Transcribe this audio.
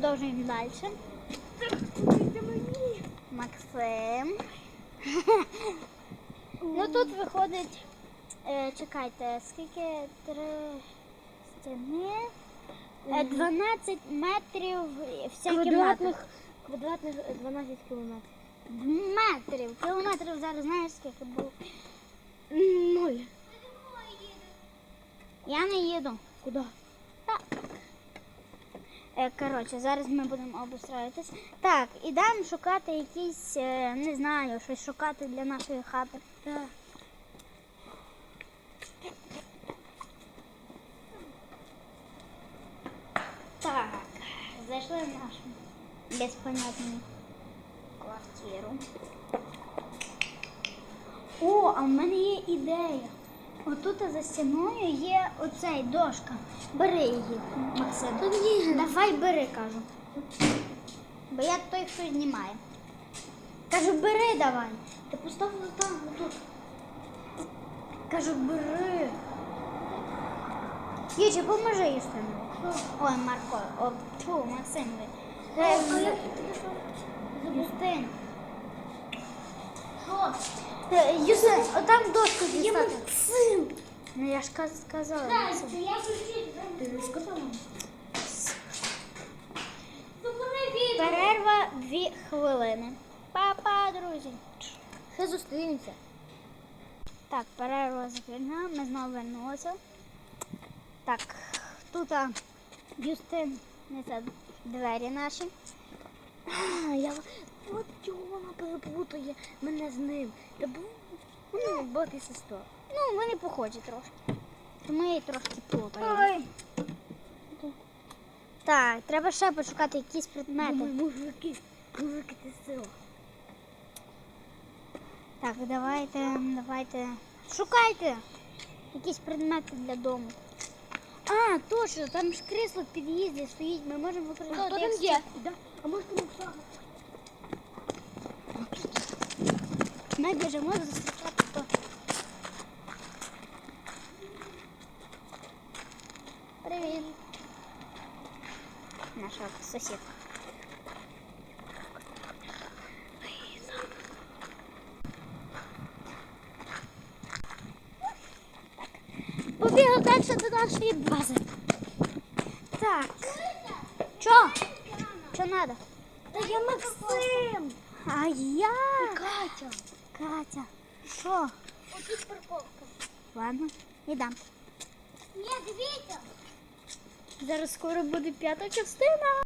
продовжуємо далі. Максим. ну тут виходить. Е, чекайте, скільки три стіни? Е, 12 метрів всякі Квадратних, квадратних 12 кілометрів. метрів. Кілометрів зараз знаєш скільки було. Ноль. Я не їду. Куди? Е, Коротше, зараз ми будемо обустроїтись. Так, ідемо шукати якісь, е, не знаю, щось шукати для нашої хати. Так. Так, зайшли в нашу безпонятну квартиру. О, а в мене є ідея. Отут за стіною є оцей дошка. Бери її, Максим. Давай бери, кажу. Бо я той, хто знімає. Кажу, бери давай. Ти поставила там, отут. Кажу, бери. Ючі, поможи Юстину. Ой, Марко, о, фу, Максим. ви. Е, з- Юстин. Що? Е, Юстин, отам дошку дістати. Максим. Ну я ж каз- сказала. Максим. я. Ти не сказала? Перерва дві хвилини. Па-па, друзі. Ще зустрінемося. Так, перерва закінчена, ми знову вернулися. Так, тут а, Юстин несе двері наші. Я... От чого вона переплутає мене з ним. Та був ну, брат і сестра. Ну, вони похожі трошки. Тому я її трошки плутаю. Так, треба ще пошукати якісь предмети. Мужики, мужики ти сила. Так, давайте, давайте. Шукайте якісь предмети для дому. А, точно, там ж крісло в під'їзді стоїть, ми можемо Хто там є? Да? А може там? Ми біжимо зустрічати то. Привіт. Наша сусідка. Побігли далі до нашої бази. Так. Що? Що треба? Та я Максим. А я? Катя. Катя. Що? Отут парковка. Ладно, ідем. Ні, дивіться. Зараз скоро буде п'ята частина.